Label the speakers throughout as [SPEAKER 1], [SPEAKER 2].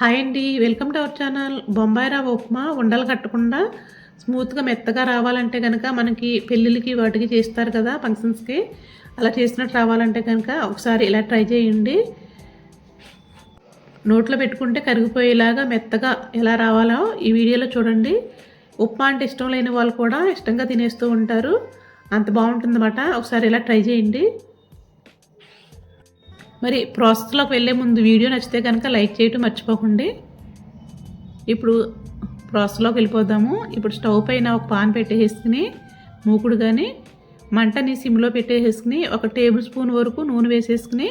[SPEAKER 1] Hi అండి welcome to our channel Bombay rava upma ఉండలు కట్టకుండా స్మూత్గా మెత్తగా రావాలంటే కనుక మనకి పెళ్ళిళ్ళకి వాటికి చేస్తారు కదా ఫంక్షన్స్కి అలా చేసినట్టు రావాలంటే కనుక ఒకసారి ఇలా ట్రై చేయండి. నోట్లో పెట్టుకుంటే కరిగిపోయేలాగా మెత్తగా ఎలా రావాలో ఈ వీడియోలో చూడండి. ఉప్మా అంటే ఇష్టం లేని వాళ్ళు కూడా ఇష్టంగా తినేస్తూ ఉంటారు. అంత బాగుంటుందన్నమాట. ఒకసారి ఇలా ట్రై చేయండి. మరి ప్రాసెస్లోకి వెళ్ళే ముందు వీడియో నచ్చితే కనుక లైక్ చేయటం మర్చిపోకండి. ఇప్పుడు ప్రాసెస్లోకి వెళ్ళిపోదాము. ఇప్పుడు స్టవ్ పైన ఒక పాన్ పెట్టేసుకుని మూకుడు కానీ మంటని సిమ్లో పెట్టేసుకుని ఒక టేబుల్ స్పూన్ వరకు నూనె వేసేసుకుని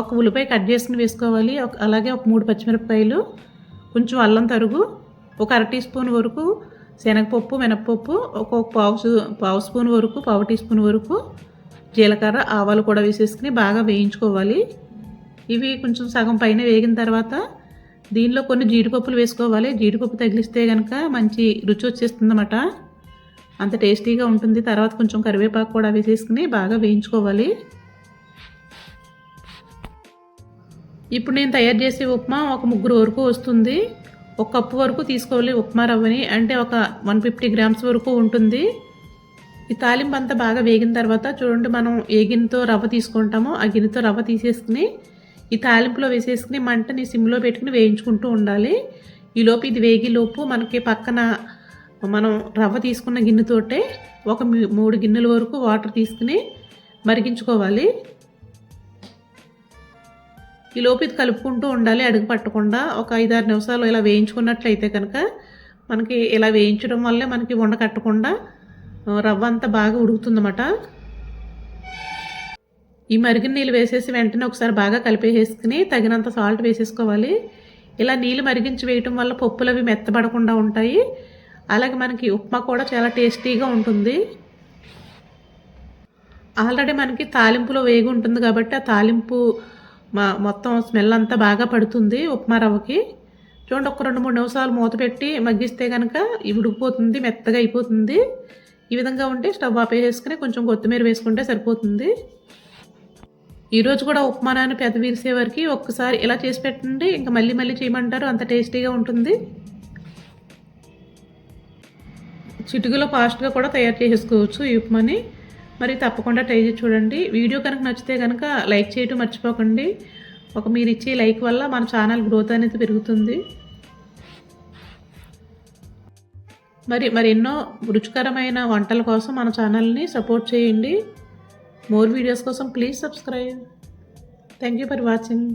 [SPEAKER 1] ఒక ఉల్లిపాయ కట్ చేసుకుని వేసుకోవాలి. ఒక అలాగే ఒక మూడు పచ్చిమిరపకాయలు కొంచెం అల్లం తరుగు ఒక అర టీ స్పూన్ వరకు శనగపప్పు మినప్పప్పు ఒక పావు పావు స్పూన్ వరకు పావు టీ స్పూన్ వరకు జీలకర్ర ఆవాలు కూడా వేసేసుకుని బాగా వేయించుకోవాలి. ఇవి కొంచెం సగం పైన వేగిన తర్వాత దీనిలో కొన్ని జీడిపప్పులు వేసుకోవాలి. జీడిపప్పు తగిలిస్తే కనుక మంచి రుచి వచ్చేస్తుందన్నమాట. అంత టేస్టీగా ఉంటుంది. తర్వాత కొంచెం కరివేపాకు కూడా వేసేసుకుని బాగా వేయించుకోవాలి. ఇప్పుడు నేను తయారు చేసే ఉప్మా ఒక ముగ్గురు వరకు వస్తుంది. ఒక కప్పు వరకు తీసుకోవాలి ఉప్మా రవ్వని. అంటే ఒక వన్ ఫిఫ్టీ గ్రామ్స్ వరకు ఉంటుంది. ఈ తాలింపు అంతా బాగా వేగిన తర్వాత చూడండి మనం ఏ గిన్నెతో రవ్వ తీసుకుంటామో ఆ గిన్నెతో రవ్వ తీసేసుకుని ఈ తాలింపులో వేసేసుకుని మంటని సిమ్లో పెట్టుకుని వేయించుకుంటూ ఉండాలి. ఈలోపు ఇది వేగిలోపు మనకి పక్కన మనం రవ్వ తీసుకున్న గిన్నెతోటే ఒక మూడు గిన్నెల వరకు వాటర్ తీసుకుని మరిగించుకోవాలి. ఈ లోపు ఇది కలుపుకుంటూ ఉండాలి అడుగు పట్టకుండా ఒక ఐదారు నిమిషాలు ఇలా వేయించుకున్నట్లయితే కనుక మనకి ఇలా వేయించడం వల్లే మనకి వండ కట్టకుండా రవ్వ అంతా బాగా ఉడుకుతుందన్నమాట. ఈ మరిగిన నీళ్ళు వేసేసి వెంటనే ఒకసారి బాగా కలిపేసేసుకుని తగినంత సాల్ట్ వేసేసుకోవాలి. ఇలా నీళ్ళు మరిగించి వేయటం వల్ల పప్పులు అవి మెత్తబడకుండా ఉంటాయి. అలాగే మనకి ఉప్మా కూడా చాలా టేస్టీగా ఉంటుంది. ఆల్రెడీ మనకి తాలింపులో వేగి ఉంటుంది కాబట్టి ఆ తాలింపు మా మొత్తం స్మెల్ అంతా బాగా పడుతుంది ఉప్మా రవ్వకి. చూడండి ఒక రెండు మూడు నిమిషాలు మూత పెట్టి మగ్గిస్తే కనుక ఉడికిపోతుంది మెత్తగా అయిపోతుంది. ఈ విధంగా ఉంటే స్టవ్ ఆపేసుకుని కొంచెం కొత్తిమీర వేసుకుంటే సరిపోతుంది. ఈరోజు కూడా ఉప్మానాన్ని పెద్ద వీరిసే వరకు ఒక్కసారి ఇలా చేసి పెట్టండి ఇంకా మళ్ళీ మళ్ళీ చేయమంటారు అంత టేస్టీగా ఉంటుంది. చిటుకులో ఫాస్ట్గా కూడా తయారు చేసేసుకోవచ్చు ఈ ఉప్మాని. మరి తప్పకుండా ట్రై చేసి చూడండి. వీడియో కనుక నచ్చితే కనుక లైక్ చేయటం మర్చిపోకండి. ఒక మీరు ఇచ్చే లైక్ వల్ల మన ఛానల్ గ్రోత్ అనేది పెరుగుతుంది. మరి మరి ఎన్నో రుచికరమైన వంటల కోసం మన ఛానల్ని సపోర్ట్ చేయండి. మోర్ వీడియోస్ కోసం please subscribe thank you for watching